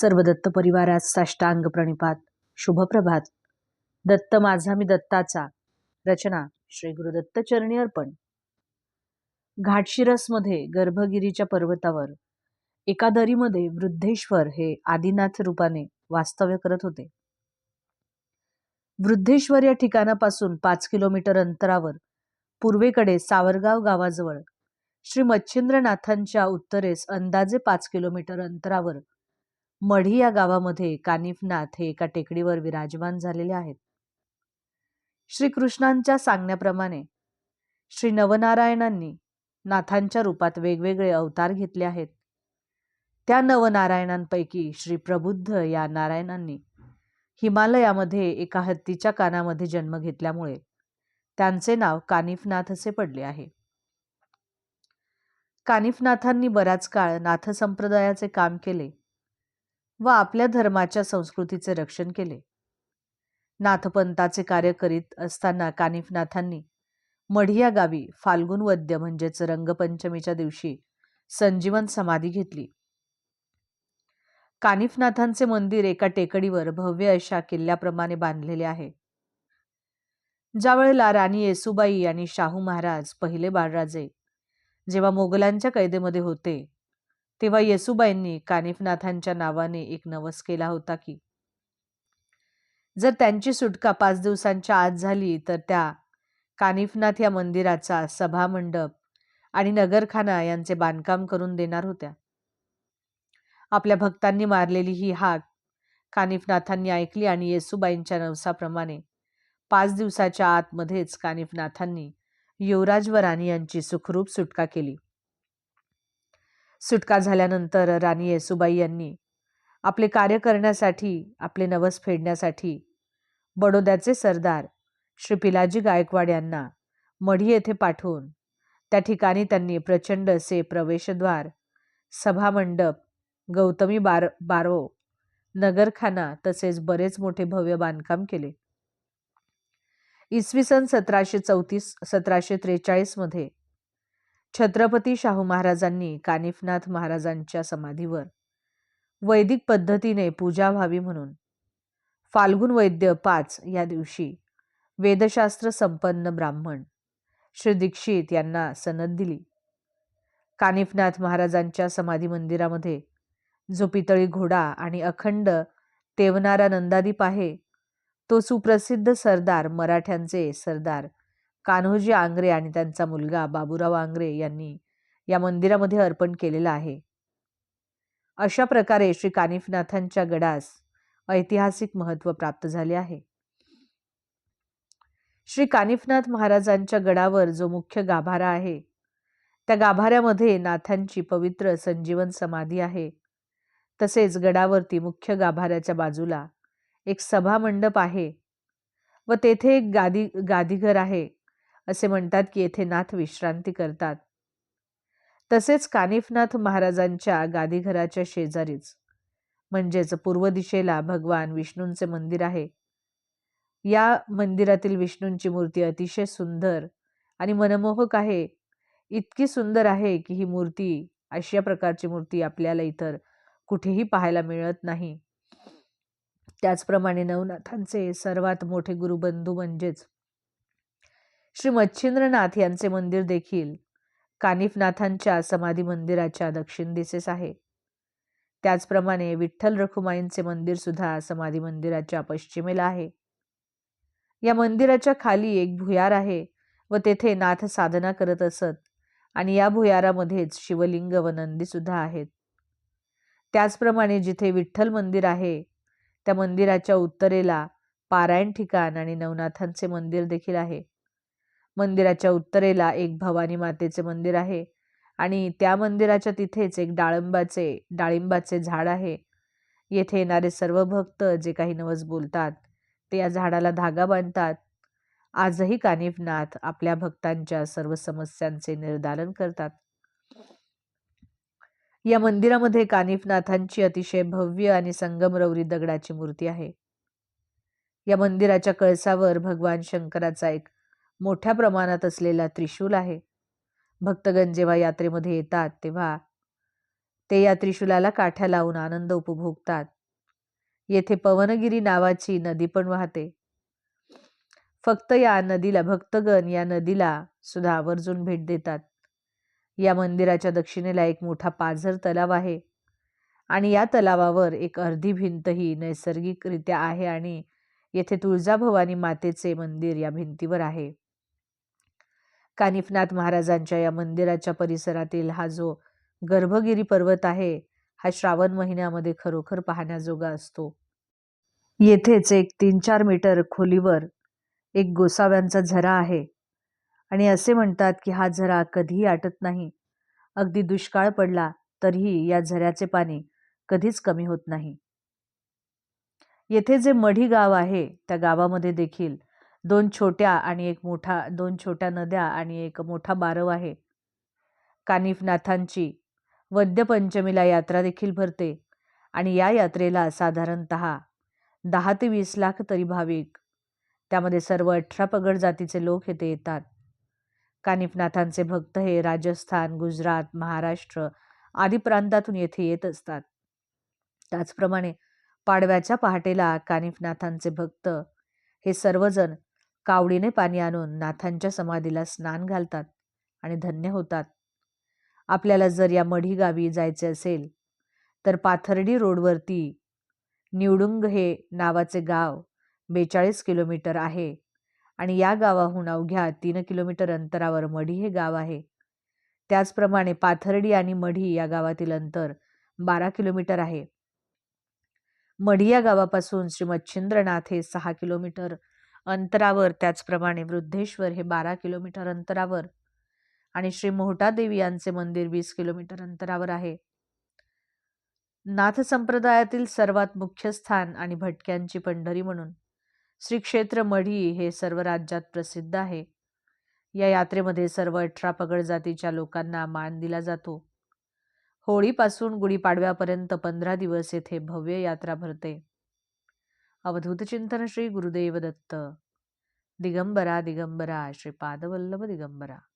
सर्व दत्त परिवारात साष्टांग प्रणिपात. शुभप्रभात. दत्त माझा मी दत्ताचा. रचना श्री गुरुदत्त चरणी अर्पण. घाटशिरसमध्ये गर्भगिरीच्या पर्वतावर एका दरीमध्ये वृद्धेश्वर हे आदिनाथ रूपाने वास्तव्य करत होते. वृद्धेश्वर या ठिकाणापासून पाच किलोमीटर अंतरावर पूर्वेकडे सावरगाव गावाजवळ श्री मच्छिंद्रनाथांच्या उत्तरेस अंदाजे पाच किलोमीटर अंतरावर मढी या गावामध्ये कानिफनाथ हे एका टेकडीवर विराजमान झालेले आहेत. श्रीकृष्णांच्या सांगण्याप्रमाणे श्री नवनारायणांनी नाथांच्या रूपात वेगवेगळे अवतार घेतले आहेत. त्या नवनारायणांपैकी श्री प्रबुद्ध या नारायणांनी हिमालयामध्ये एका हत्तीच्या कानामध्ये जन्म घेतल्यामुळे त्यांचे नाव कानिफनाथ असे पडले आहे. कानिफनाथांनी बराच काळ नाथ संप्रदायाचे काम केले. व आपल्या धर्माच्या संस्कृतीचे रक्षण केले. नाथपंथाचे कार्य करीत असताना कानिफनाथांनी मढिया गावी फाल्गुन वद्य म्हणजेच रंगपंचमीच्या दिवशी संजीवन समाधी घेतली. कानिफनाथांचे मंदिर एका टेकडीवर भव्य अशा किल्ल्याप्रमाणे बांधलेले आहे. ज्यावेळेला राणी येसुबाई आणि शाहू महाराज पहिले बाळराजे जेव्हा मोगलांच्या कैदेमध्ये होते तेव्हा येसुबाईंनी कानिफनाथांच्या नावाने एक नवस केला होता की जर त्यांची सुटका पाच दिवसांच्या आत झाली तर त्या कानिफनाथ या मंदिराचा सभामंडप आणि नगरखाना यांचे बांधकाम करून देणार होत्या. आपल्या भक्तांनी मारलेली ही हाक कानिफनाथांनी ऐकली आणि येसुबाईंच्या नवसाप्रमाणे पाच दिवसाच्या आतमध्येच कानिफनाथांनी युवराज व राणी यांची सुखरूप सुटका केली. सुटका झाल्यानंतर राणी येसुबाई यांनी आपले कार्य करण्यासाठी आपले नवस फेडण्यासाठी बडोद्याचे सरदार श्री पिलाजी गायकवाड यांना मढी येथे पाठवून त्या ठिकाणी त्यांनी प्रचंड असे प्रवेशद्वार सभामंडप गौतमी बार बारो नगरखाना तसेच बरेच मोठे भव्य बांधकाम केले. इसवी सन सतराशे चौतीस सतराशे त्रेचाळीसमध्ये छत्रपती शाहू महाराजांनी कानिफनाथ महाराजांच्या समाधीवर वैदिक पद्धतीने पूजा व्हावी म्हणून फाल्गुन वैद्य पाच या दिवशी वेदशास्त्र संपन्न ब्राह्मण श्री दीक्षित यांना सनद दिली. कानिफनाथ महाराजांच्या समाधी मंदिरामध्ये जो पितळी घोडा आणि अखंड तेवणारा नंदादीप आहे. तो सुप्रसिद्ध सरदार मराठ्यांचे सरदार कान्होजी आंग्रे आणि त्यांचा मुलगा बाबूराव आंग्रे यांनी या मंदिरामध्ये अर्पण केलेला आहे. अशा प्रकारे श्री कानिफनाथांच्या गडास ऐतिहासिक महत्त्व प्राप्त झाले आहे. श्री कानिफनाथ महाराजांच्या गडावर जो मुख्य गाभारा आहे त्या गाभाऱ्यामध्ये नाथांची पवित्र संजीवन समाधी आहे. तसेच गडावरती मुख्य गाभाऱ्याच्या बाजूला एक सभा मंडप आहे व तेथे एक गादी गादीघर आहे. असे म्हणतात की येथे नाथ विश्रांती करतात. तसेच कानिफनाथ महाराजांच्या गादीघराच्या शेजारीच. म्हणजेच पूर्व दिशेला भगवान विष्णूंचे मंदिर आहे. या मंदिरातील विष्णूंची मूर्ती अतिशय सुंदर आणि मनमोहक आहे. इतकी सुंदर आहे की ही मूर्ती अशा प्रकारची मूर्ती आपल्याला इतर कुठेही पाहायला मिळत नाही. त्याचप्रमाणे नवनाथांचे सर्वात मोठे गुरुबंधू म्हणजेच श्री मच्छिंद्रनाथ यांचे मंदिर देखील कानिफनाथांच्या समाधी मंदिराच्या दक्षिण दिशेस आहे. त्याचप्रमाणे विठ्ठल रखुमाईंचे मंदिर सुद्धा समाधी मंदिराच्या पश्चिमेला आहे. या मंदिराच्या खाली एक भुयार आहे व तेथे नाथ साधना करत असत आणि या भुयारामध्येच शिवलिंग व नंदी सुद्धा आहेत. त्याचप्रमाणे जिथे विठ्ठल मंदिर आहे त्या मंदिराच्या उत्तरेला पारायण ठिकाण आणि नवनाथांचे मंदिर देखील आहे. मंदिराच्या उत्तरेला एक भवानी मातेचे मंदिर आहे. आणि त्या मंदिराच्या तिथेच एक डाळिंबाचे डाळिंबाचे झाड आहे. येथे येणारे सर्व भक्त जे काही नवस बोलतात ते या झाडाला धागा बांधतात. आजही कानिफनाथ आपल्या भक्तांच्या सर्व समस्यांचे निर्धारण करतात. या मंदिरामध्ये कानिफनाथांची अतिशय भव्य आणि संगमरवरी दगडाची मूर्ती आहे. या मंदिराच्या कळसावर भगवान शंकराचा एक मोठ्या प्रमाणात असलेला त्रिशूल आहे. भक्तगण जेव्हा यात्रेमध्ये येतात तेव्हा ते या त्रिशूलाला काठ्या लावून आनंद उपभोगतात. येथे पवनगिरी नावाची नदी पण वाहते. फक्त या नदीला भक्तगण या नदीला सुद्धा आवर्जून भेट देतात. या मंदिराच्या दक्षिणेला एक मोठा पाझर तलाव आहे आणि या तलावावर एक अर्धी भिंतही नैसर्गिकरित्या आहे आणि येथे तुळजाभवानी मातेचे मंदिर या भिंतीवर आहे. कानिफनाथ महाराजांच्या या मंदिराच्या परिसरातील हा जो गर्भगिरी पर्वत आहे हा श्रावण महिन्यामध्ये खरोखर पाहण्याजोगा असतो. येथेच एक तीन चार मीटर खोलीवर एक गोसाव्यांचा झरा आहे आणि असे म्हणतात की हा झरा कधीही आटत नाही. अगदी दुष्काळ पडला तरीही या झऱ्याचे पाणी कधीच कमी होत नाही. येथे जे मढी गाव आहे त्या गावामध्ये देखील दोन छोट्या आणि एक मोठा दोन छोट्या नद्या आणि एक मोठा बारव आहे. कानिफनाथांची वद्यपंचमीला यात्रा देखील भरते आणि या यात्रेला साधारणत दहा ते वीस लाख तरी भाविक त्यामध्ये सर्व अठरा पगड जातीचे लोक येथे येतात. कानिफनाथांचे भक्त हे राजस्थान गुजरात महाराष्ट्र आदी प्रांतातून येथे येत असतात. त्याचप्रमाणे पाडव्याच्या पहाटेला कानिफनाथांचे भक्त हे सर्वजण कावडीने पाणी आणून नाथांच्या समाधीला स्नान घालतात आणि धन्य होतात. आपल्याला जर या मढी गावी जायचे असेल तर पाथर्डी रोडवरती निवडुंग हे नावाचे गाव बेचाळीस किलोमीटर आहे आणि या गावाहून अवघ्या तीन किलोमीटर अंतरावर मढी हे गाव आहे. त्याचप्रमाणे पाथर्डी आणि मढी या गावातील अंतर बारा किलोमीटर आहे. मढी या गावापासून श्री मच्छिंद्रनाथ हे सहा किलोमीटर अंतरावर त्याचप्रमाणे वृद्धेश्वर हे बारा किलोमीटर अंतरावर आणि श्री मोहटादेवी यांचे मंदिर वीस किलोमीटर अंतरावर आहे. नाथ संप्रदायातील सर्वात मुख्य स्थान आणि भटक्यांची पंढरी म्हणून श्री क्षेत्र मढी हे सर्व राज्यात प्रसिद्ध आहे. या यात्रेमध्ये सर्व अठरा पगड जातीच्या लोकांना मान दिला जातो. होळीपासून गुढीपाडव्यापर्यंत पंधरा दिवस येथे भव्य यात्रा भरते. अवधूत चिंतन श्री गुरुदेव दत्त. दिगंबरा दिगंबरा श्री पादवल्लभ दिगंबरा.